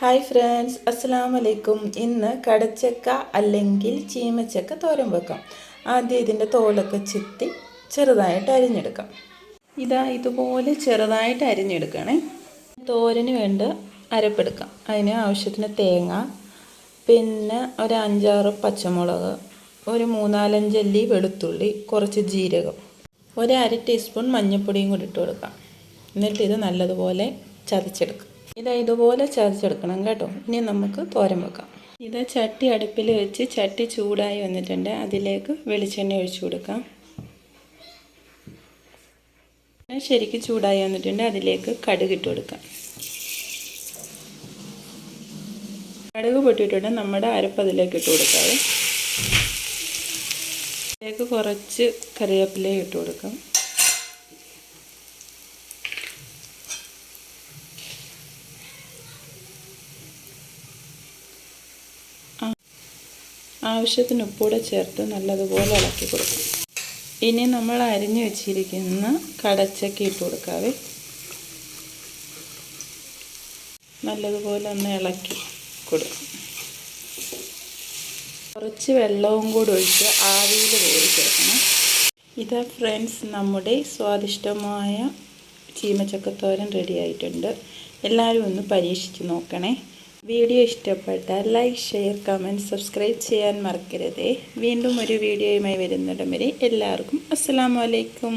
Hi friends അസ്സാം വലൈക്കും ഇന്ന് കടച്ചക്ക അല്ലെങ്കിൽ ചീമച്ചക്ക തോരൻ വെക്കാം. ആദ്യം ഇതിന്റെ തോലൊക്കെ ചെത്തി ചെറുതായിട്ട് അരിഞ്ഞെടുക്കാം. ഇതാ ഇതുപോലെ ചെറുതായിട്ട് അരിഞ്ഞെടുക്കണേ. തോരന് വേണ്ട അരപ്പെടുക്കാം. അതിന് ആവശ്യത്തിന് തേങ്ങ പിന്നെ ഒരു അഞ്ചാറ് പച്ചമുളക് ഒരു മൂന്നാലഞ്ചല്ലി വെളുത്തുള്ളി കുറച്ച് ജീരകം ഒരു അര ടീസ്പൂൺ മഞ്ഞൾപ്പൊടിയും കൂടി ഇട്ട് കൊടുക്കാം. എന്നിട്ട് ഇത് നല്ലതുപോലെ ചതച്ചെടുക്കാം. ഇത് ഇതുപോലെ ചതച്ചെടുക്കണം കേട്ടോ. ഇനി നമുക്ക് തോരൻ വെക്കാം. ഇത് ചട്ടി അടുപ്പിൽ വെച്ച് ചട്ടി ചൂടായി വന്നിട്ടുണ്ട്. അതിലേക്ക് വെളിച്ചെണ്ണ ഒഴിച്ചു കൊടുക്കാം. ശരിക്കും ചൂടായി വന്നിട്ടുണ്ട്. അതിലേക്ക് കടുക് ഇട്ട് കൊടുക്കാം. കടുക് പൊട്ടിയിട്ടുണ്ട്. നമ്മുടെ അരപ്പ് അതിലേക്ക് ഇട്ട് കൊടുക്കാം. അതിലേക്ക് കുറച്ച് കറിവേപ്പില ഇട്ട് കൊടുക്കാം. ആവശ്യത്തിന് ഉപ്പൂടെ ചേർത്ത് നല്ലതുപോലെ ഇളക്കി കൊടുക്കും. ഇനി നമ്മൾ അരിഞ്ഞു വെച്ചിരിക്കുന്ന കടച്ചക്ക ഇട്ട് കൊടുക്കാവേ. നല്ലതുപോലെ ഒന്ന് ഇളക്കി കൊടുക്കും. കുറച്ച് വെള്ളവും കൂടി ഒഴിച്ച് ആവിയിൽ വേവിച്ചെടുക്കണം. ഇതാ ഫ്രണ്ട്സ് നമ്മുടെ സ്വാദിഷ്ടമായ ചീമച്ചക്കത്തോരൻ റെഡി ആയിട്ടുണ്ട്. എല്ലാവരും ഒന്ന് പരീക്ഷിച്ച് നോക്കണേ. വീഡിയോ ഇഷ്ടപ്പെട്ടാൽ ലൈക്ക് ഷെയർ കമന്റ് സബ്സ്ക്രൈബ് ചെയ്യാൻ മറക്കരുതേ. വീണ്ടും ഒരു വീഡിയോയുമായി വരുന്നിടം വരെ എല്ലാവർക്കും അസ്സാം വലൈക്കും